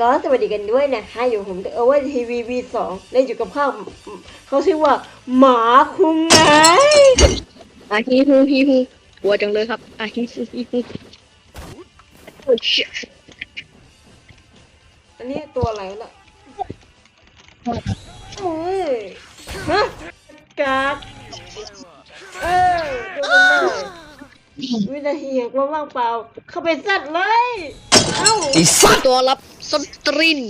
ก็สวัสดีกันด้วยนะคะอยู่ผมเอเวอร์ทีวีวีสองเล่นอยู่กับข้าวเขาชื่อว่า หมาคุงไงอาฮีฮูฮีฮูกลัวจังเลยครับอาฮีฮูฮีฮูโอ้ชิอันนี้ตัวอะไรล่ะโอ้ยฮะกากเออดูกันหน่อยวินาทีแห่งความว่างเปล่า เข้าไปซัดเลย เอ้า ไอ้สัตว์ตัวรับ สตริน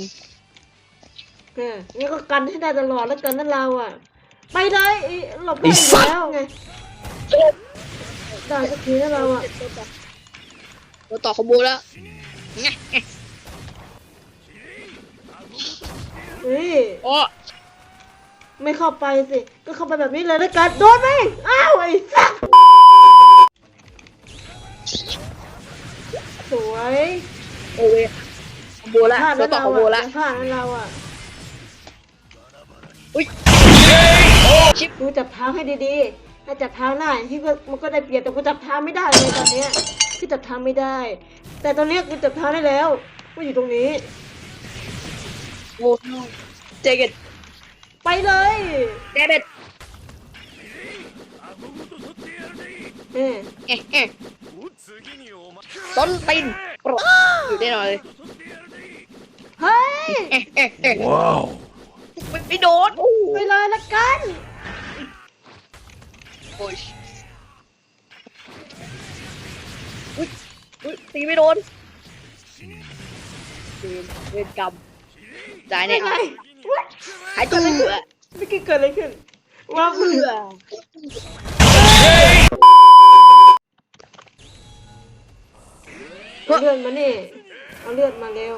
เออนี่ก็กันให้ได้ตลอดแล้วกันนั่นเราอะ ไปเลยไอ้หลบได้อีกแล้วไงได้สักทีนะเราอะตัวต่อคอมโบแล้วไงไงเฮ้ยโอ้ไม่เข้าไปสิ ก็เข้าไปแบบนี้เลยแล้วกันโดนไหมอ้าวไอ้สัสสวย โอเวคอม โบแล้วพลาดตัแล้ววต่อเราคอมโบอะแล้วพลาดแล้วเราอะอุ้ยชิปดูจับเท้าให้ดีๆ ถ้าจับเท้าได้ที่ก็มันก็ได้เปรียบแต่กูจับเท้าไม่ได้เลยตอนเนี้ยคือจับเท้าไม่ได้ แต่ตอนเนี้ยกูจับเท้าได้แล้วกูอยู่ตรงนี้โอ้เจเกตไปเลยเดเบ็ดเอ๊ะเอ๊ะเอ๊ะต้นตีนโปรอยู่แน่นอนเลย เฮ้ยเอ๊ะเอ๊ะเอ๊ะว้าวไม่ไม่โดนโอ้ไปเลยละกันโอ้ยอุ้ยอุ้ยตีไม่โดนเวรเวรกรรมตายไปเนี่ยไงวะหายตัวเมื่อกี้เกิดอะไรขึ้นว้าวเบื่อเอาเลือดมานี่เอาเลือดมาเร็ว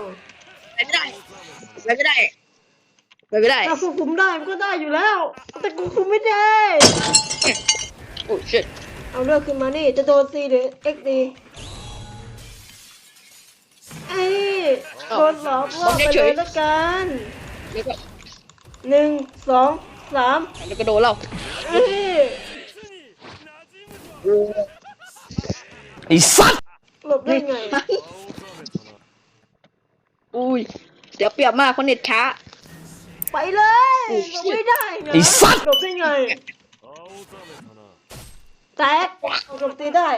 ไปไม่ได้ไปไม่ได้ไปไม่ได้ ถ้าควบคุมได้มันก็ได้อยู่แล้ว แต่กูคุมไม่ได้ โอ้ชิตเอาเลือดขึ้นมานี่จะโดนซีหรือเอ็กดีไอ้โดนหลอกล่อไปเลยละกันแล้วก็หนึ่งสองสามแล้วก็โดนเราเอ้ยไอ้สัตว์หลบได้ไง อุ้ยเดี๋ยวเปรียบมากคนเน็ตช้า ไปเลยหลบไม่ได้นะไอ้สัตว์ หลบได้ไงแตกหลบตีได้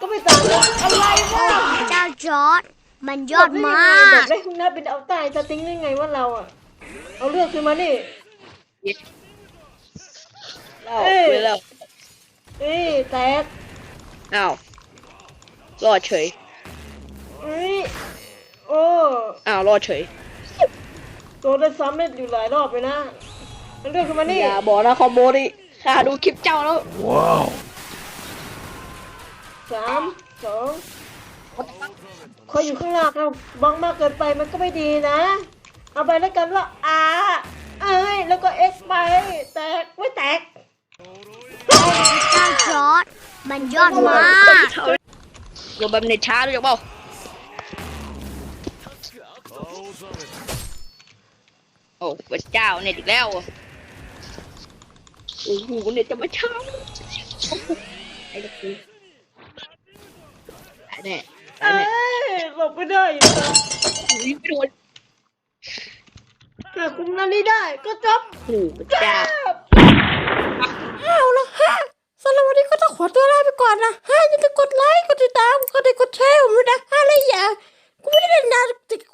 ก็ไม่ต่างกันอะไรวะเจ้าจอร์ดมันยอดมาแบกบได้คุณนับเป็นเอาตายจะติ้งได้ไงว่าเราอะเอาเลือดขึ้นมานี่เราเอ้ยไปแล้วเอ้ยแตกอ้าวรอดเฉย เอ้ยโอ้ อ้าวรอดเฉยโดนได้ซ้ำเม็ดอยู่หลายรอบเลยนะเอาเลือดขึ้นมานี่อย่าบอกนะคอมโบดิข้าดูคลิปเจ้าแล้วว้าวสามสองคอยอยู่ข้างหน้าเราบังมากเกินไปมันก็ไม่ดีนะ เอาไปแล้วกันว่าอาเอ้ยแล้วก็เอ็กไปแตกไม่แตกเจ้าจอร์ดมันยอดมากโดนแบบเน็ตช้ารู้จักเปล่า โอ้พระเจ้าเน็ตอีกแล้วโอ้โหเน็ตจะมาช้าไอ้ตะกูตายแน่ตายเอ้แน่ยหลบไม่ได้อยู่แล้วอุ้ยไม่โดนแต่คุมนั้นนี้ได้ก็จบโอ้โหพระเจ้า เอาละฮะสำหรับวันนี้ก็ต้องขอตัวลาไปก่อนนะฮะอย่าลืมกดไลค์ กดติดตาม กดไลค์กดแชร์ผมด้วยนะอะไรอย่างกูไม่ได้เล่นนานแต่กู